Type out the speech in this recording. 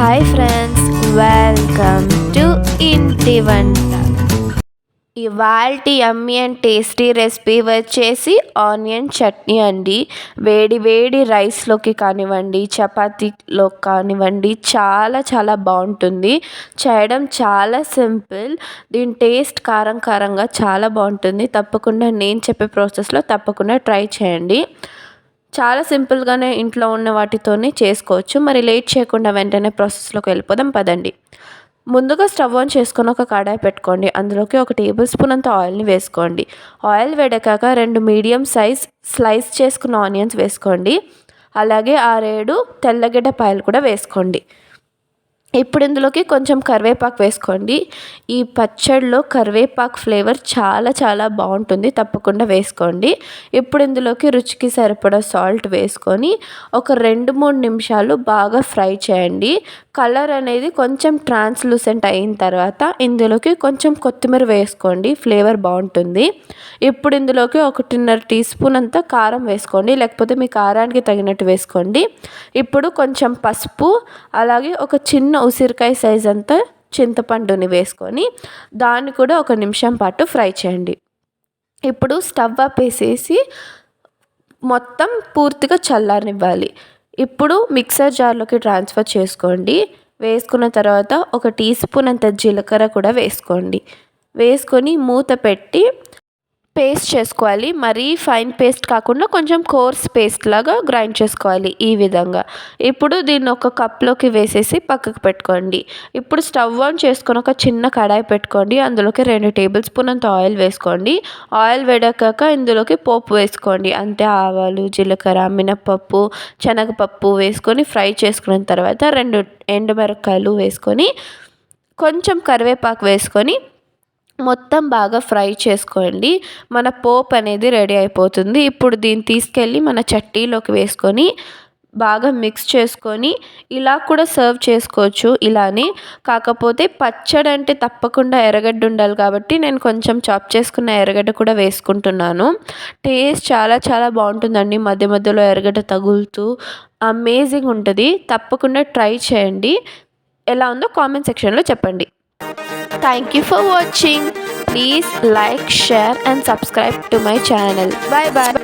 Hi friends welcome to ఇంటి వంట ఇవాల్టి యమ్మీ అండ్ టేస్టీ రెసిపీ వచ్చేసి ఆనియన్ చట్నీ అండి. వేడి వేడి రైస్లోకి కానివ్వండి చపాతీలో కానివ్వండి చాలా చాలా బాగుంటుంది. చేయడం చాలా సింపుల్. దీని టేస్ట్ కారం కారంగా చాలా బాగుంటుంది. తప్పకుండా నేను చెప్పే ప్రాసెస్లో తప్పకుండా ట్రై చేయండి. చాలా సింపుల్గానే ఇంట్లో ఉన్న వాటితోనే చేసుకోవచ్చు. మరి లేట్ చేయకుండా వెంటనే ప్రాసెస్లోకి వెళ్ళిపోదాం పదండి. ముందుగా స్టవ్ ఆన్ చేసుకొని ఒక కడాయి పెట్టుకోండి. అందులోకి ఒక టేబుల్ స్పూన్ అంత ఆయిల్ని వేసుకోండి. ఆయిల్ వేడకాక రెండు మీడియం సైజ్ స్లైస్ చేసుకున్న ఆనియన్స్ వేసుకోండి. అలాగే ఆరేడు తెల్లగడ్డ పాయలు కూడా వేసుకోండి. ఇప్పుడు ఇందులోకి కొంచెం కరివేపాకు వేసుకోండి. ఈ పచ్చడిలో కరివేపాకు ఫ్లేవర్ చాలా చాలా బాగుంటుంది. తప్పకుండా వేసుకోండి. ఇప్పుడు ఇందులోకి రుచికి సరిపడా సాల్ట్ వేసుకొని ఒక రెండు మూడు నిమిషాలు బాగా ఫ్రై చేయండి. కలర్ అనేది కొంచెం ట్రాన్స్లూసెంట్ అయిన తర్వాత ఇందులోకి కొంచెం కొత్తిమీర వేసుకోండి ఫ్లేవర్ బాగుంటుంది. ఇప్పుడు ఇందులోకి ఒకటిన్నర టీ స్పూన్ అంతా కారం వేసుకోండి లేకపోతే మీ కారానికి తగినట్టు వేసుకోండి. ఇప్పుడు కొంచెం పసుపు అలాగే ఒక చిన్న ఉసిరికాయ సైజ్ అంతా చింతపండుని వేసుకొని దాన్ని కూడా ఒక నిమిషం పాటు ఫ్రై చేయండి. ఇప్పుడు స్టవ్ ఆపేసేసి మొత్తం పూర్తిగా చల్లారనివ్వాలి. ఇప్పుడు మిక్సర్ జార్లోకి ట్రాన్స్ఫర్ చేసుకోండి. వేసుకున్న తర్వాత ఒక టీ స్పూన్ అంత జీలకర్ర కూడా వేసుకోండి. వేసుకొని మూత పెట్టి పేస్ట్ చేసుకోవాలి. మరీ ఫైన్ పేస్ట్ కాకుండా కొంచెం కోర్స్ పేస్ట్ లాగా గ్రైండ్ చేసుకోవాలి ఈ విధంగా. ఇప్పుడు దీన్ని ఒక కప్లోకి వేసేసి పక్కకు పెట్టుకోండి. ఇప్పుడు స్టవ్ ఆన్ చేసుకొని ఒక చిన్న కడాయి పెట్టుకోండి. అందులోకి రెండు టేబుల్ స్పూన్ అంత ఆయిల్ వేసుకోండి. ఆయిల్ వేడకాక ఇందులోకి పోపు వేసుకోండి. అంతే ఆవాలు జీలకర్ర మినపప్పు శనగపప్పు వేసుకొని ఫ్రై చేసుకున్న తర్వాత రెండు ఎండుమిరపకాయలు వేసుకొని కొంచెం కరివేపాకు వేసుకొని మొత్తం బాగా ఫ్రై చేసుకోండి. మన పోప్ అనేది రెడీ అయిపోతుంది. ఇప్పుడు దీన్ని తీసుకెళ్ళి మన చట్టీలోకి వేసుకొని బాగా మిక్స్ చేసుకొని ఇలా కూడా సర్వ్ చేసుకోవచ్చు ఇలానే. కాకపోతే పచ్చడి అంటే తప్పకుండా ఎర్రగడ్డ ఉండాలి కాబట్టి నేను కొంచెం చాప్ చేసుకున్న ఎర్రగడ్డ కూడా వేసుకుంటున్నాను. టేస్ట్ చాలా చాలా బాగుంటుందండి. మధ్య మధ్యలో ఎర్రగడ్డ తగులుతూ అమేజింగ్ ఉంటుంది. తప్పకుండా ట్రై చేయండి. ఎలా ఉందో కామెంట్ సెక్షన్లో చెప్పండి. Thank you for watching. Please like, share and subscribe to my channel. Bye bye.